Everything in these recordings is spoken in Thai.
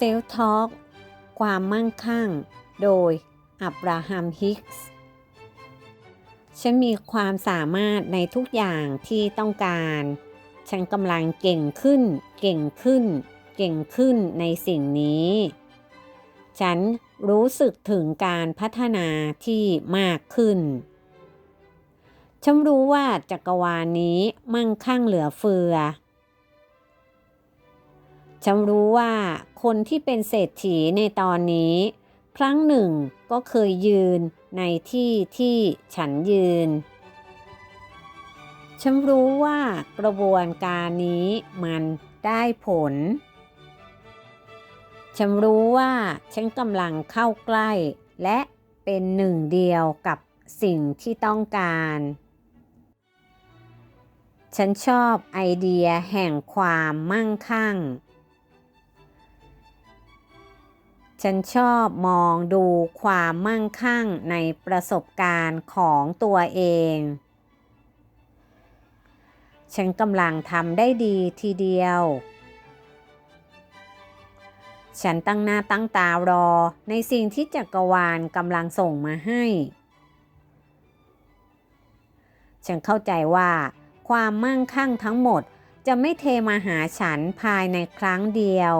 เซลทอ l k ความมั่งคั่ง โดย อับราฮัม ฮิกส์ ฉันมีความสามารถในทุกอย่างที่ต้องการ ฉันกำลังเก่งขึ้น เก่งขึ้น เก่งขึ้นในสิ่งนี้ ฉันรู้สึกถึงการพัฒนาที่มากขึ้น ฉันรู้ว่าจักรวาลนี้มั่งคั่งเหลือเฟือ ฉันรู้ว่าคนที่เป็นเศรษฐีในตอนนี้ ครั้งหนึ่งก็เคยยืนในที่ที่ฉันยืน ฉันรู้ว่ากระบวนการนี้มันได้ผล ฉันรู้ว่าฉันกำลังเข้าใกล้ และเป็นหนึ่งเดียวกับสิ่งที่ต้องการ ฉันชอบไอเดียแห่งความมั่งคั่ง ฉันชอบมองดูความมั่งคั่งในประสบการณ์ของตัวเอง ฉันกำลังทำได้ดีทีเดียว ฉันตั้งหน้าตั้งตารอในสิ่งที่จักรวาลกำลังส่งมาให้ ฉันเข้าใจว่าความมั่งคั่งทั้งหมดจะไม่เทมาหาฉันภายในครั้งเดียว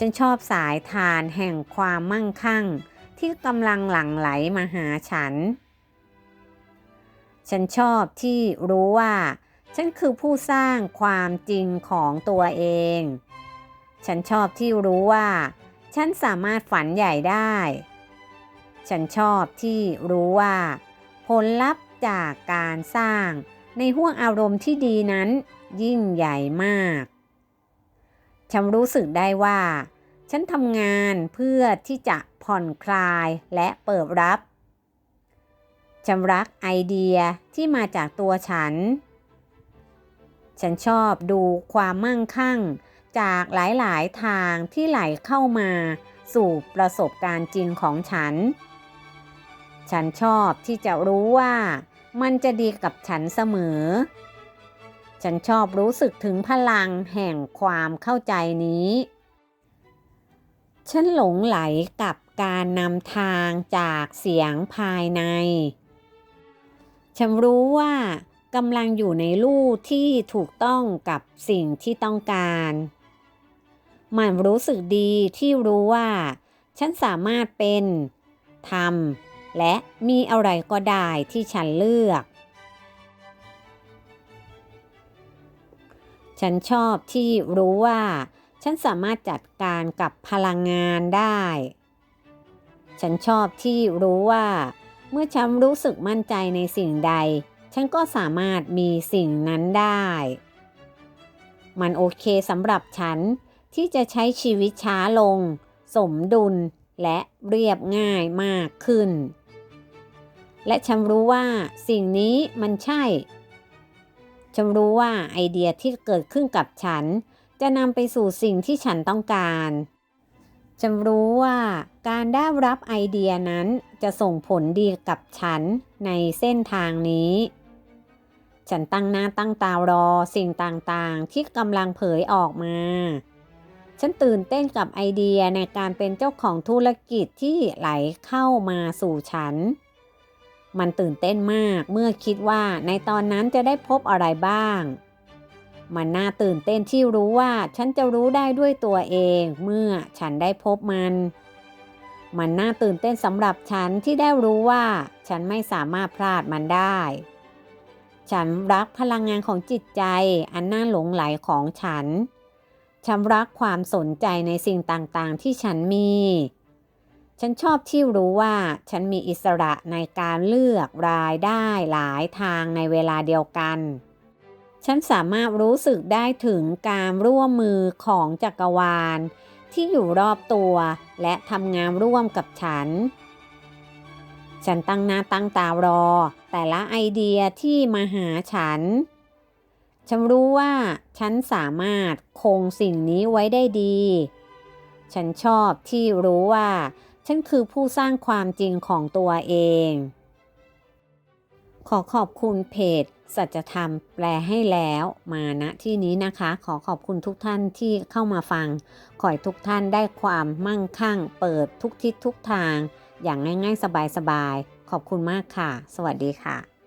ฉันชอบสายทานแห่งความมั่งคั่ง ที่กำลังหลั่งไหลมาหาฉัน ฉันชอบที่รู้ว่า ฉันคือผู้สร้างความจริงของตัวเอง ฉันชอบที่รู้ว่า ฉันสามารถฝันใหญ่ได้ ฉันชอบที่รู้ว่า ผลลัพธ์จากการสร้างในห่วงอารมณ์ที่ดีนั้นยิ่งใหญ่มาก ฉันรู้สึกได้ว่า ฉันทำงานเพื่อที่จะผ่อนคลายและเปิดรับฉันรักไอเดียที่มาจากตัวฉัน ฉันชอบดูความมั่งคั่งจากหลายๆทางที่ไหลเข้ามาสู่ประสบการณ์จริงของฉัน ฉันชอบที่จะรู้ว่ามันจะดีกับฉันเสมอ ฉันชอบรู้สึกถึงพลังแห่งความเข้าใจนี้ ฉันหลงไหลกับการนำทางจากเสียงภายใน ฉันรู้ว่ากำลังอยู่ในลู่ที่ถูกต้องกับสิ่งที่ต้องการ มันรู้สึกดีที่รู้ว่า ฉันสามารถเป็นทำและมีอะไรก็ได้ที่ฉันเลือก ฉันชอบที่รู้ว่า ฉันสามารถจัดการกับพลังงานได้ ฉันชอบที่รู้ว่า เมื่อฉันรู้สึกมั่นใจในสิ่งใด ฉันก็สามารถมีสิ่งนั้นได้ มันโอเคสำหรับฉันที่จะใช้ชีวิตช้าลง สมดุลและเรียบง่ายมากขึ้น และฉันรู้ว่าสิ่งนี้มันใช่ ฉันรู้ว่าไอเดียที่เกิดขึ้นกับฉัน จะนำไปสู่สิ่งที่ฉันต้องการ ฉันรู้ว่าการได้รับไอเดียนั้นจะส่งผลดีกับฉันในเส้นทางนี้ ฉันตั้งหน้าตั้งตารอสิ่งต่างๆ ที่กำลังเผยออกมา ฉันตื่นเต้นกับไอเดียในการเป็นเจ้าของธุรกิจที่ไหลเข้ามาสู่ฉัน มันตื่นเต้นมากเมื่อคิดว่าในตอนนั้นจะได้พบอะไรบ้าง มันน่าตื่นเต้นที่รู้ว่าฉันจะรู้ได้ด้วยตัวเองเมื่อฉันได้พบมัน มันน่าตื่นเต้นสำหรับฉันที่ได้รู้ว่าฉันไม่สามารถพลาดมันได้ ฉันรักพลังงานของจิตใจอันน่าหลงไหลของฉัน ฉันรักความสนใจในสิ่งต่างๆ ที่ฉันมี ฉันชอบที่รู้ว่าฉันมีอิสระในการเลือกรายได้หลายทางในเวลาเดียวกัน ฉันสามารถรู้สึกได้ถึงการร่วมมือของจักรวาล ที่อยู่รอบตัวและทำงานร่วมกับฉัน ฉันตั้งหน้าตั้งตารอ แต่ละไอเดียที่มาหาฉัน ฉันรู้ว่าฉันสามารถคงสิ่งนี้ไว้ได้ดี ฉันชอบที่รู้ว่า ฉันคือผู้สร้างความจริงของตัวเอง ขอขอบคุณเพจ สัจธรรมแปลให้แล้วมาณที่นี้นะคะ ขอขอบคุณทุกท่านที่เข้ามาฟัง ขอให้ทุกท่านได้ความมั่งคั่ง เปิดทุกทิศทุกทาง อย่างง่ายๆ สบายๆ ขอบคุณมากค่ะ สวัสดีค่ะ